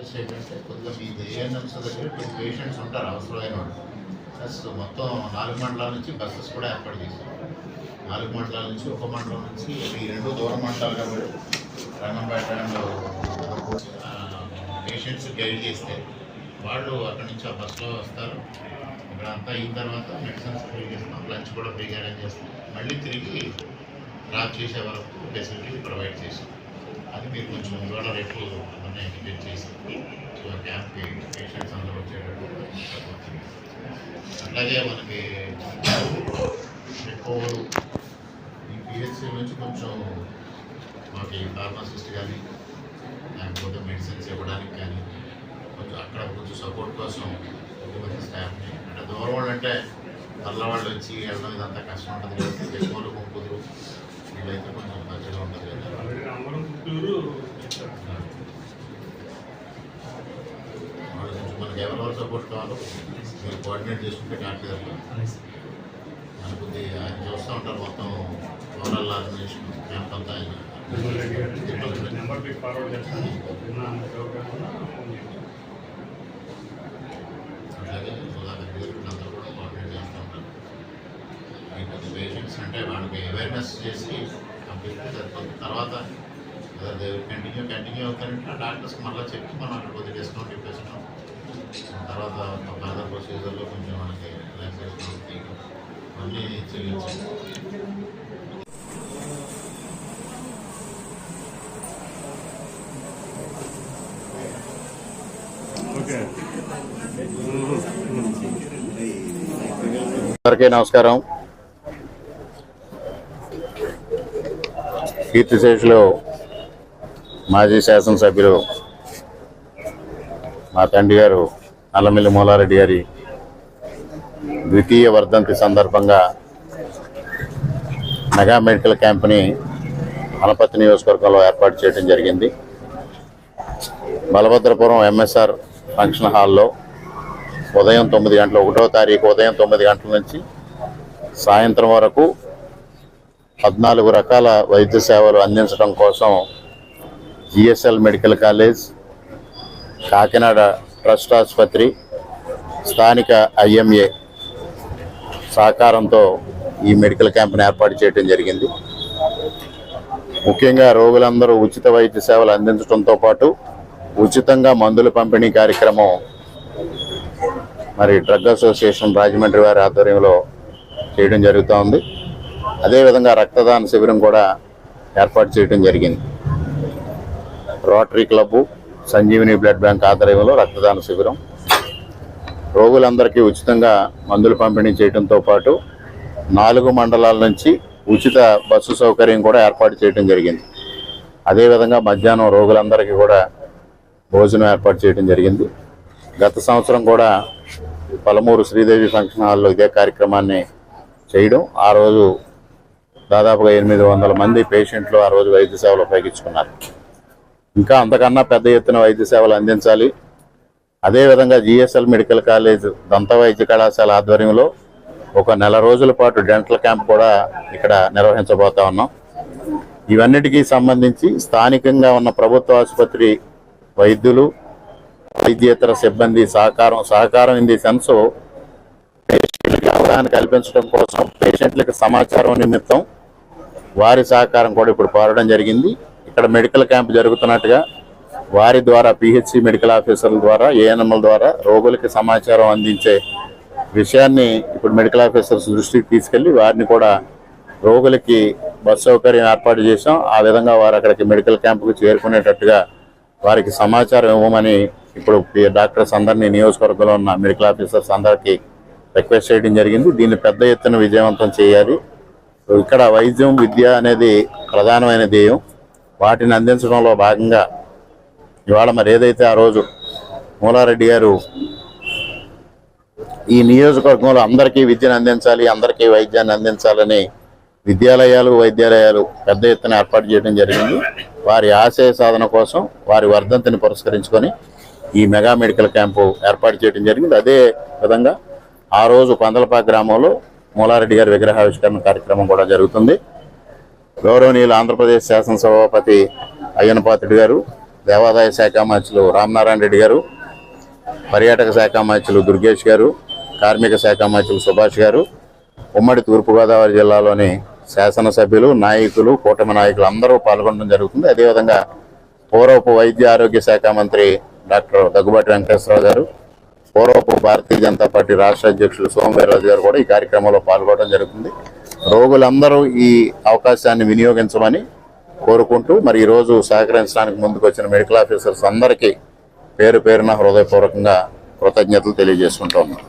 Request ఏంటంటే కొద్దిగా మీ ఏఎన్ఎంస్ దగ్గర టూ పేషెంట్స్ ఉంటారు అవసరమైన వాళ్ళు. ప్లస్ మొత్తం నాలుగు మండలాల నుంచి బస్సెస్ కూడా ఏర్పాటు చేశారు. నాలుగు మండలాల నుంచి ఒక మండలం నుంచి ఈ రెండు దూర మండలాలు కాబట్టి రంగంపేటలో పేషెంట్స్ గైడ్ చేస్తే వాళ్ళు అక్కడి నుంచి ఆ బస్సులో వస్తారు. ఇక్కడ అంతా అయిన తర్వాత మెడిసిన్స్ ఫ్రీ చేస్తాం లంచ్ కూడా ఫ్రీగా అరేంజ్ చేస్తాం మళ్ళీ తిరిగి డ్రాప్ చేసే వరకు ఫెసిలిటీ ప్రొవైడ్ చేస్తాం అది మీరు కొంచెం ఇవాళ రేపు అన్నీ యాక్టివేట్ చేసి సో క్యాంప్కి పేషెంట్స్ అందరూ వచ్చేటట్టు అలాగే అట్లాగే మనకి ఎక్కువ ఈ పిహెచ్సి నుంచి కొంచెం మాకు ఈ ఫార్మాసిస్ట్ కానీ లేకపోతే మెడిసిన్స్ ఇవ్వడానికి కానీ కొంచెం అక్కడ కొంచెం సపోర్ట్ కోసం కొంతమంది స్టాఫ్ని అంటే దూరం వాళ్ళు అంటే మళ్ళీ వాళ్ళు వచ్చి వెళ్ళడం ఇదంతా కష్టం ఉంటుంది. కాబట్టి ఎక్కువ వీళ్ళైతే కొంచెం మంచిగా ఉంటుంది మనకి ఎవరెవరు సపోర్ట్ కావాలో మీరు కోఆర్డినేట్ చేసుకుంటే కావట్లేదు మనకు ఆయన చూస్తూ ఉంటారు మొత్తం ఓవరాల్ ఆర్గనైజేషన్ క్యాంప్ అంతా ఆయన నెంబర్ మీకు ఫార్వర్డ్ చేస్తాను నిన్న ఎవరికైనా ఫోన్ చేయండి. అట్లాగే సుధాకర్ గారు అందరూ కూడా కోఆర్డినేట్ చేస్తూ ఉంటారు మీకు పేషెంట్స్ అంటే వాళ్ళకి అవేర్నెస్ చేసి కంప్లీట్ సరిపోతుంది. తర్వాత కంటిన్యూ కంటిన్యూ అవుతారంటే డాక్టర్స్కి మళ్ళీ చెప్పి మనం అక్కడ కొద్దిగా డిస్కౌంట్ ఇప్పిస్తున్నాం తర్వాత ఫర్దర్ ప్రొసీజర్లో కొంచెం మనకి రిలాక్సేషన్ తీయడం మళ్ళీ చెల్లించాం అందరికీ నమస్కారం. కీర్తిశేషులు మాజీ శాసనసభ్యులు మా తండ్రి గారు అల్లమిల్లి మూలారెడ్డి గారి ద్వితీయ వర్ధంతి సందర్భంగా మెగా మెడికల్ క్యాంప్ని అనపతి నియోజకవర్గంలో ఏర్పాటు చేయడం జరిగింది. బలభద్రపురం ఎంఎస్ఆర్ ఫంక్షన్ హాల్లో ఉదయం తొమ్మిది గంటల ఒకటో తారీఖు ఉదయం తొమ్మిది గంటల నుంచి సాయంత్రం వరకు పద్నాలుగు రకాల వైద్య సేవలు అందించడం కోసం GSL medical college Kakinada trust ఆసుపత్రి స్థానిక ఐఎంఏ సహకారంతో ఈ మెడికల్ క్యాంప్ను ఏర్పాటు చేయడం జరిగింది. ముఖ్యంగా రోగులందరూ ఉచిత వైద్య సేవలు అందించడంతో పాటు ఉచితంగా మందుల పంపిణీ కార్యక్రమం మరి డ్రగ్ అసోసియేషన్ రాజమండ్రి వారి ఆధ్వర్యంలో చేయడం జరుగుతూ ఉంది అదేవిధంగా రక్తదాన శిబిరం కూడా ఏర్పాటు చేయడం జరిగింది. Rotary club Sanjeevini blood bank ఆధ్వర్యంలో రక్తదాన శిబిరం. రోగులందరికీ ఉచితంగా మందులు పంపిణీ చేయడంతో పాటు నాలుగు మండలాల నుంచి ఉచిత బస్సు సౌకర్యం కూడా ఏర్పాటు చేయడం జరిగింది. అదేవిధంగా మధ్యాహ్నం రోగులందరికీ కూడా భోజనం ఏర్పాటు చేయడం జరిగింది. గత సంవత్సరం కూడా పలమూరు శ్రీదేవి ఫంక్షన్ హాల్లో ఇదే కార్యక్రమాన్ని చేయడం ఆ రోజు దాదాపుగా ఎనిమిది వందల మంది పేషెంట్లు ఆ రోజు వైద్య సేవలు ఉపయోగించుకున్నారు. ఇంకా అంతకన్నా పెద్ద ఎత్తున వైద్య సేవలు అందించాలి. అదేవిధంగా జిఎస్ఎల్ మెడికల్ కాలేజ్ దంత వైద్య కళాశాల ఆధ్వర్యంలో ఒక నెల రోజుల పాటు డెంటల్ క్యాంప్ కూడా ఇక్కడ నిర్వహించబోతా ఉన్నాం. ఇవన్నిటికీ సంబంధించి స్థానికంగా ఉన్న ప్రభుత్వ ఆసుపత్రి వైద్యులు వైద్యేతర సిబ్బంది సహకారం సహకారం ఇన్ ది సెన్స్ పేషెంట్లకి అవగాహన కల్పించడం కోసం పేషెంట్లకు సమాచారం నిమిత్తం వారి సహకారం కూడా ఇప్పుడు కోరడం జరిగింది. ఇక్కడ మెడికల్ క్యాంప్ జరుగుతున్నట్టుగా వారి ద్వారా పిహెచ్సి మెడికల్ ఆఫీసర్ల ద్వారా ఏఎన్ఎంల ద్వారా రోగులకి సమాచారం అందించే విషయాన్ని ఇప్పుడు మెడికల్ ఆఫీసర్స్ దృష్టికి తీసుకెళ్ళి వారిని కూడా రోగులకి బస్ సౌకర్యం ఏర్పాటు చేశాం. ఆ విధంగా వారు అక్కడికి మెడికల్ క్యాంపుకు చేరుకునేటట్టుగా వారికి సమాచారం ఇవ్వమని ఇప్పుడు డాక్టర్స్ అందరినీ నియోజకవర్గంలో ఉన్న మెడికల్ ఆఫీసర్స్ అందరికీ రిక్వెస్ట్ చేయడం జరిగింది. దీన్ని పెద్ద ఎత్తున విజయవంతం చేయాలి. ఇక్కడ వైద్యం విద్య అనేది ప్రధానమైన ధ్యేయం. వాటిని అందించడంలో భాగంగా ఇవాళ మరి ఏదైతే ఆ రోజు మూలారెడ్డి గారు ఈ నియోజకవర్గంలో అందరికీ విద్యను అందించాలి అందరికీ వైద్యాన్ని అందించాలని విద్యాలయాలు వైద్యాలయాలు పెద్ద ఎత్తున ఏర్పాటు చేయడం జరిగింది. వారి ఆశయ సాధన కోసం వారి వర్ధంతిని పురస్కరించుకొని ఈ మెగా మెడికల్ క్యాంపు ఏర్పాటు చేయడం జరిగింది. అదే విధంగా ఆ రోజు పందలపాక గ్రామంలో మూలారెడ్డి గారి విగ్రహావిష్కరణ కార్యక్రమం కూడా జరుగుతుంది. గౌరవనీయులు ఆంధ్రప్రదేశ్ శాసనసభాపతి అయ్యనపాత్రుడు గారు దేవాదాయ శాఖ మంత్రులు రామనారాయణ రెడ్డి గారు పర్యాటక శాఖ మంత్రులు దుర్గేష్ గారు కార్మిక శాఖ మంత్రులు సుభాష్ గారు ఉమ్మడి తూర్పుగోదావరి జిల్లాలోని శాసనసభ్యులు నాయకులు కూటమి నాయకులు అందరూ పాల్గొనడం జరుగుతుంది. అదేవిధంగా పూర్వపు వైద్య ఆరోగ్య శాఖ మంత్రి డాక్టర్ దగ్గుబాటి వెంకటేశ్వరరావు గారు పూర్వపు భారతీయ జనతా పార్టీ రాష్ట్ర అధ్యక్షులు సోమవీర్రాజు గారు కూడా ఈ కార్యక్రమంలో పాల్గొనడం జరుగుతుంది. రోగులందరూ ఈ అవకాశాన్ని వినియోగించమని కోరుకుంటూ మరి ఈరోజు సహకరించడానికి ముందుకు వచ్చిన మెడికల్ ఆఫీసర్స్ అందరికీ పేరు పేరున హృదయపూర్వకంగా కృతజ్ఞతలు తెలియజేసుకుంటూ ఉన్నాం.